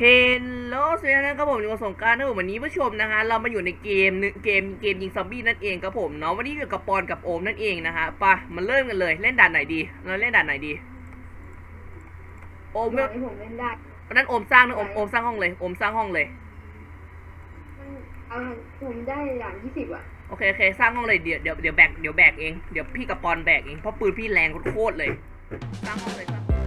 เฮลโลสวัสดีนะครับผมอยู่กับสงกรารนะผมวันนี้ผู้ชมนะฮะเรามาอยู่ในเกมนึเกมเกมยิงซอมบี้นั่นเองครับผมเนาะวันนี้อยู่กับปอนกับโอมนั่นเองนะฮะไปะมาเริ่มกันเลยเล่นด่านไหนดี เราเล่นด่านไหนดี โอมบอกให้ผมเล่นได้วันนั้นโอมสร้างนะโอมโอมสร้างห้องเลยโอมสร้างห้องเลยมันเอาผมได้อย่างยี่สิบอะโอเคโอเคสร้างห้องเลยเดี๋ยวเดี๋ยวเดี๋ยวแบกเดี๋ยวแบกเองเดี๋ยวพี่กับปอนแบกเองเพราะปืนพี่แรงโคตรๆเลย สร้างห้องเลยครับนี่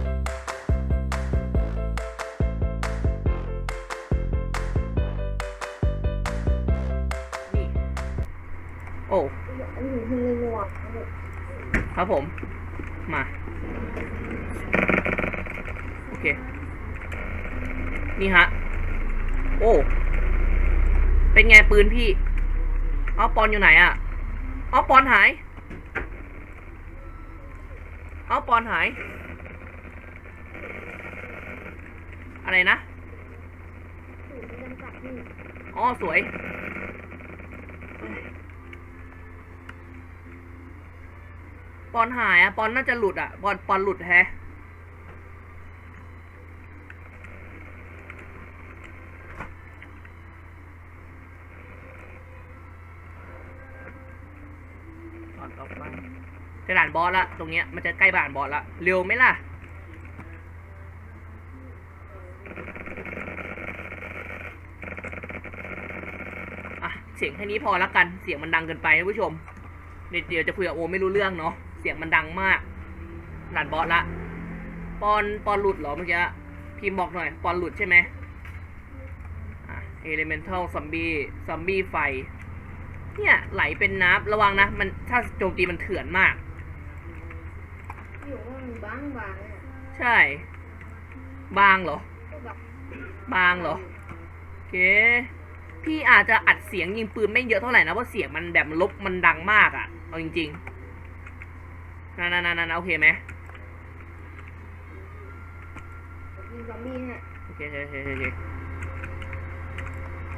ครับผม มา โอเค นี่ฮะ โอ้ เป็นไงปืนพี่เอาปอนอยู่ไหนอะเอาปอนหายเอาปอนหาย อะไรนะสูตรจำกัดนี่อ๋อสวย ปอนหายอะปอนน่าจะหลุดอะปอนปอนหลุดแฮะตอนต่อไปจะด่านบอสละตรงเนี้ยมันจะใกล้ด่านบอสละเร็วไหมล่ะอะเสียงแค่นี้พอละกัน เสียงมันดังเกินไปนะผู้ชม เดี๋ยวจะคุยกับโอไม่รู้เรื่องเนาะ เสียงมันดังมากด่านบอสละ ปอน ปอนหลุดเหรอเมื่อกี้ พิมพ์บอกหน่อย ปอนหลุดใช่ไหมอะ elemental zombie zombie ไฟ เนี่ยไหลเป็นน้ำระวังนะ มันถ้าโจมตีมันเถื่อนมาก อยู่ว่ามันบางบางเนี่ยใช่ บางเหรอก็แบบบางเหรอ โอเค พี่อาจจะอัดเสียงยิงปืนไม่เยอะเท่าไหร่นะเพราะเสียงมันแบบมันลบมันดังมากอะ่ะ เอาจริง ๆ นั่นนั่นนั่นโอเคไหมยิงซอมบี้ฮะโอเคโอเคโอเคโอเค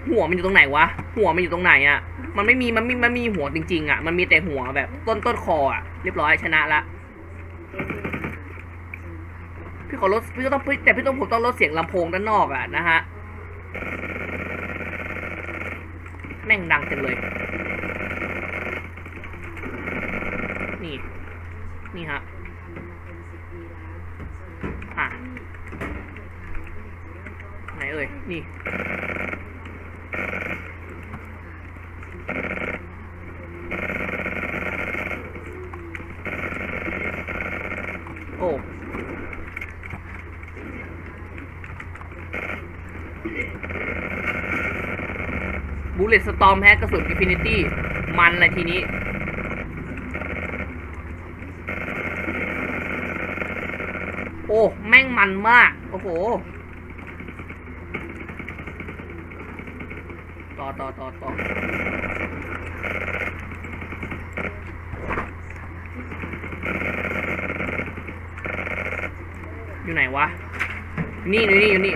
หัวมันอยู่ตรงไหนวะ หัวมันอยู่ตรงไหนอะ่ะ มันไม่มีมันไม่มันไม่มีหัวจริง ๆอะ่ะ มันมีแต่หัวแบบต้นต้นคออะ่ะ เรียบร้อยชนะละ พี่ขอลดพี่ก็ต้องแต่พี่ต้องผมต้องลดเสียงลำโพงด้านนอกอะนะฮะ แม่งดังจังเลย นี่ นี่ฮะอะไหนเอ่ย นี่โอ้บูเลตสตอมแฮกกระสุนอินฟินิตี้ มันอะไรทีนี้ โอ้แม่งมันมาก โอ้โห ต่อต่อต่อต่ออยู่ไหนวะ นี่นี่อยู่นี่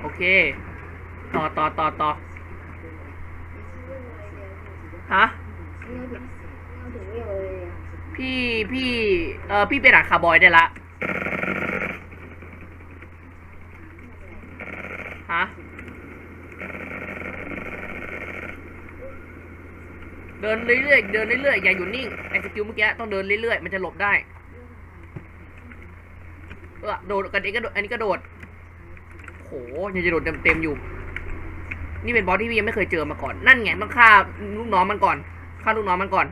โอเค ต่อต่อฮะนี่เอาถึงเอาถึงเรียกเลยอะพี่พี่เออพี่เป็นหนังคาร์บอยได้ละฮะเดินเรื่อยๆเดินเรื่อยๆอย่าอยู่นิ่งไอ้สกิลเมื่อกี้ต้องเดินเรื่อยๆมันจะหลบได้เออโดดกันเองก็โดดอันนี้ก็โดดโหยังจะโดดเต็มๆอยู่ นี่เป็นบอสที่พี่ยังไม่เคยเจอมาก่อน นั่นไงต้องฆ่าลูกน้องมันก่อนฆ่าลูกน้องมันก่อน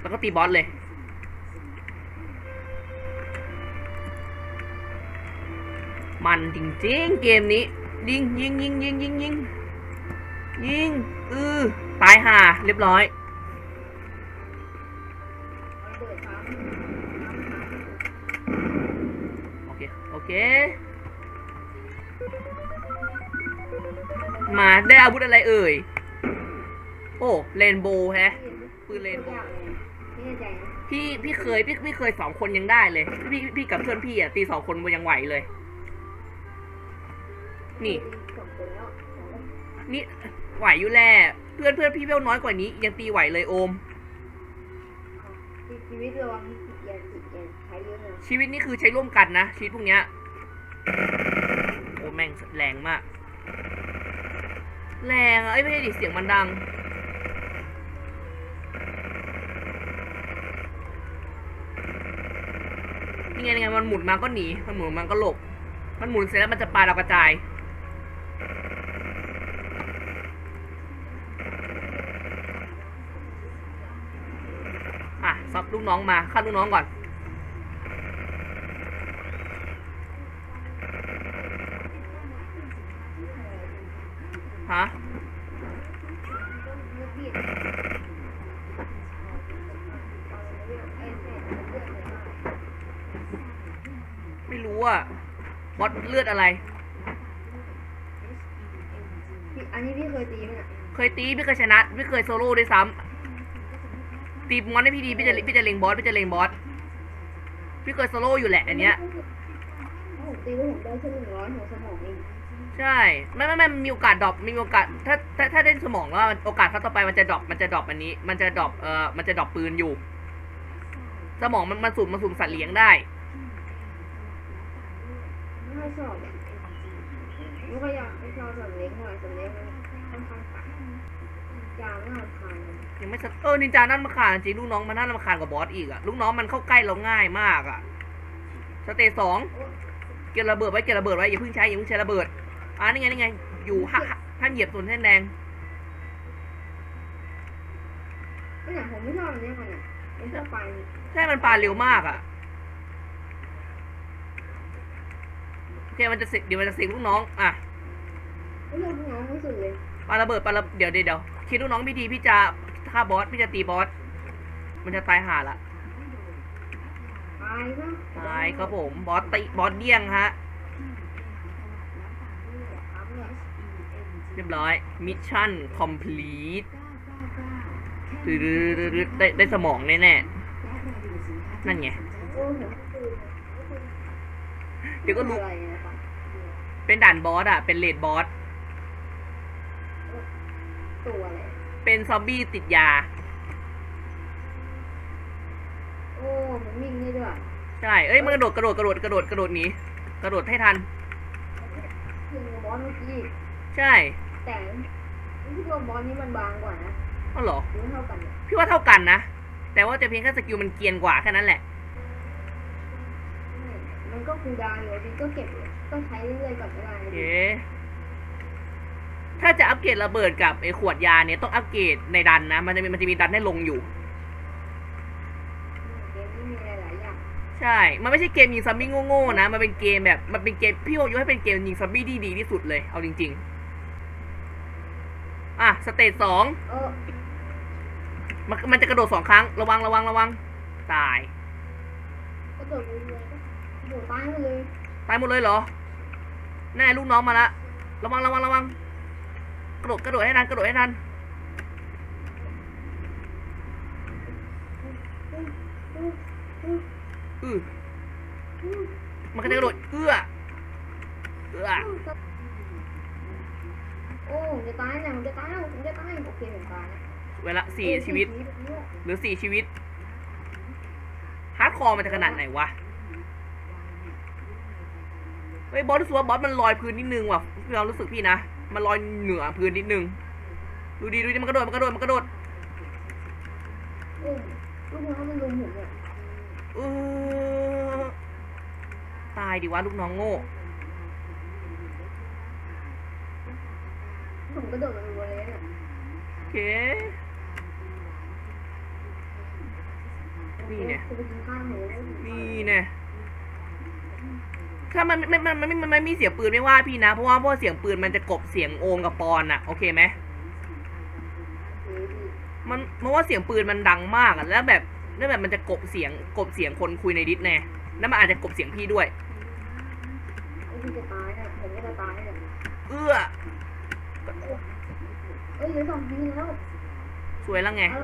แล้วก็ตีบอสเลยมันจริงๆ เกมนี้ ยิงยิงยิงยิงยิงยิงยิงเออตายห่าเรียบร้อย โอเค โอเค มาได้อาวุธอะไรเอ่ย โอ้เรนโบว์แฮะ ปืนเรนโบว์ พี่พี่เคยพี่พี่เคยสองคนยังได้เลย พี่พี่กับเพื่อนพี่อะตีสองคนมันยังไหวเลย นี่ นี่ไหวอยู่แหละเพื่อนเพื่อนพี่เวลน้อยกว่านี้ ยังตีไหวเลยโอม ชีวิตระวังอย่าอย่าใช้เยอะนะชีวิตนี่คือใช้ร่วมกันนะชีวิตพวกเนี้ยโอ้แม่งแรงมาก แรงอะเอ้ยไม่ใช่ดิเสียงมันดัง นี่ไงนี่ไงมันหมุนมาก็หนี มันหมุนมันก็หลบ มันหมุนเสร็จแล้วมันจะปาเรากระจาย อะซับลูกน้องมาฆ่าลูกน้องก่อน ฮะ เมื่อกี้ ไอ้เนี่ยเลือดเลยมากไม่รู้อะบอสเลือดอะไรพี่อันนี้พี่เคยตีไหมเนี่ยเคยตีไม่เคยชนะไม่เคยโซโล่ด้วยซ้ำตีมอนให้พี่ดีพี่จะพี่จะเล็งบอสพี่จะเล็งบอสพี่เคยโซโล่อยู่แหละอันเนี้ยถ้าผมตีแล้วผมได้แค่หนึ่งร้อยหัวสมองเอง ใช่ไม่ไม่ไม่มีโอกาสดรอปมีโอกาสถ้าถ้าถ้าได้สมองแล้วโอกาสครั้งต่อไปมันจะดรอปมันจะดรอปอันนี้ มันจะดรอปเอ่อมันจะดรอปปืนอยู่ สมองมันมันสุ่มมันสุ่มสัตว์เลี้ยงได้ไม่ค่อยชอบอะไม่ค่อยอยากไม่ชอบสัตว์เลี้ยงเท่าไหร่สัตว์เลี้ยงมันค่อนข้างกัดยาวน่าทานเลยยังไม่สเออนินจานั่นมาขานจริงลูกน้องมันน่ารำคาญกว่าบอสอีกอะลูกน้องมันเข้าใกล้เราง่ายมากอะสเตจสองเก็บระเบิดไว้เก็บระเบิดไว้อย่าเพิ่งใช้อย่าเพิ่งใช้ระเบิด อ่านี่ไงนี่ไง อยู่ห้าท่านเหยียบส่วนเส้นแดงก็อย่างผมไม่ชอบอันเนี้ยก่อนเนี่ยมันชอบไปใช่มันปาเร็วมากอะโอเคมันจะสิเดี๋ยวมันจะสิงลูกน้อง อะไม่ชอบน้องที่สุดเลยปาระเบิดปาระเดี๋ยวเดี๋ยวเดี๋ยวคิดลูกน้องพี่ดีพี่จะฆ่าบอสพี่จะตีบอสมันจะตายห่าละตายซะตายครับผมบอสตีบอสเดี้ยงฮะ ครับเนี่ย เรียบร้อย มิชชั่นคอมพลีทได้ได้สมองแน่แน่นั่นไง เดี๋ยวก็รู้ เป็นด่านบอสอะเป็นเลดบอส ตัวอะไร เป็นซอมบี้ติดยา โอ้มันวิ่งได้ด้วย ใช่ เอ้ย มันกระโดดกระโดดกระโดดกระโดดกระโดดหนีกระโดดให้ทันคือบอสเมื่อกี้ ใช่แต่ที่ตัวบอสนี้มันบางกว่านะก็เหรอ หรือเท่ากันเนี่ยพี่ว่าเท่ากันนะ แต่ว่าจะเพียงแค่สกิลมันเกรียนกว่าแค่นั้นแหละมันก็คูลดาวน์อยู่ดีก็เก็บก็ใช้เรื่อยๆก่อนก็ได้โอเคถ้าจะอัปเกรดระเบิดกับไอ้ขวดยาเนี่ยต้องอัปเกรดในดันนะ มันจะมีมันจะมีดันให้ลงอยู่ เกมนี้มีหลายๆอย่างใช่ มันไม่ใช่เกมยิงซอมบี้โง่ๆนะ มันเป็นเกมแบบ มันเป็นเกมพี่โอยกให้เป็นเกมยิงซอมบี้ที่ดีที่สุดเลย เอาจริง ๆ อะสเตจสองเออมันมันจะกระโดดสองครั้ง ระวังระวังระวัง ตายก็โดดเลยเลยโดดตายไปเลยตายหมดเลยเหรอ แน่ลูกน้องมาละ ระวังระวังระวัง กระโดดกระโดดให้ทันกระโดดให้ทัน อือมันก็จะกระโดดเอื้อ เอื้อโอ้ ผมจะตายเนี่ยผมจะตายแล้วผมจะตายโอเคผมตายนะเวลาสี่เออชีวิต หรือสี่ชีวิตฮาร์ดคอร์มันจะขนาดไหนวะเฮ้ยบอสรู้สึกว่าบอสมันลอยพื้นนิดนึงว่ะพี่เรารู้สึกพี่นะมันลอยเหนือพื้นนิดนึงดูดีดูดีมันกระโดดมันกระโดดมันกระโดดโอ้ลูกน้องมันลุมผมเนี่ยเออตายดิวะลูกน้องโง่ ผมกระโดดลงไปเลยเนี่ยโอเคนี่เนี่ยจะไปกินข้าวหมูนี่เนี่ยถ้ามันไม่มันมันไม่มันไม่มีเสียงปืนไม่ว่าพี่นะ เพราะว่าเพราะว่าเสียงปืนมันจะกลบเสียงโอมกับปอนอะโอเคไหมโอเคพี่มันเพราะว่าเสียงปืนมันดังมากอะแล้วแบบแล้วแบบมันจะกลบเสียงกลบเสียงคนคุยในดิสแน่แล้วมันอาจจะกลบเสียงพี่ด้วย ไอ้ที่จะตายเนี่ยผมก็จะตายเนี่ยเอื้อ เอ้ยเหลือสองทีแล้วสวยแล้วไง เอา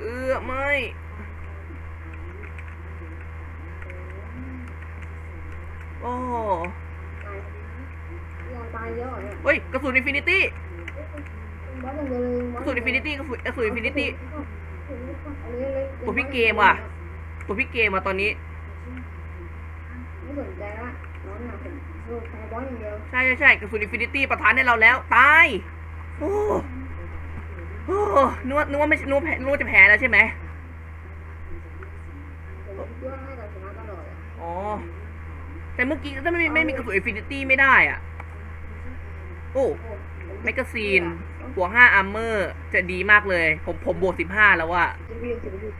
เอื้อไม่โอ้ตายลองตตายเยอะเนี่ยเฮ้ยกระสุนอินฟินิตี้บอสอย่างเดียวเลยกระสุนอินฟินิตี้กระสุนกระสุนอินฟินิตี้อันนี้เลยตัวพี่เกมว่ะตัวพี่เกมมาตอนนี้ ไม่สนใจละน้องหนาผม โดนแพ้บอสอย่างเดียว ใช่ใช่ใช่กระสุนอินฟินิตี้ประทานให้เราแล้ว ตาย โอ้โอ้นึกว่านึกว่าไม่นึกว่าแพ้นึกว่าจะแพ้แล้วใช่ไหมผมคิดว่าให้เราชนะตลอดอะอ๋อ แต่เมื่อกี้ถ้าไม่มีไม่มีกระสุนอินฟินิตี้ไม่ได้อะ โอ้โอ้แมกกาซีนบวกห้าอาร์เมอร์ จะดีมากเลย ผมผมบวกสิบห้าแล้วอะ จะวิวจะวิว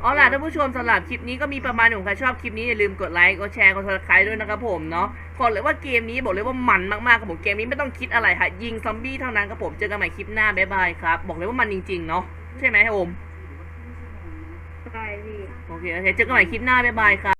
เอาล่ะท่านผู้ชมสำหรับคลิปนี้ก็มีประมาณหนึ่งใครชอบคลิปนี้อย่าลืมกดไลค์กดแชร์กดซับสไครต์ด้วยนะครับผมเนาะบอกเลยว่าเกมนี้บอกเลยว่ามันมากๆครับผมเกมนี้ไม่ต้องคิดอะไรค่ะยิงซอมบี้เท่านั้นครับผมเจอกันใหม่คลิปหน้าบ๊ายบายครับบอกเลยว่ามันจริงๆเนาะใช่ไหมโอมใช่พี่โอเคโอเคเจอกันใหม่คลิปหน้าบ๊ายบายครับ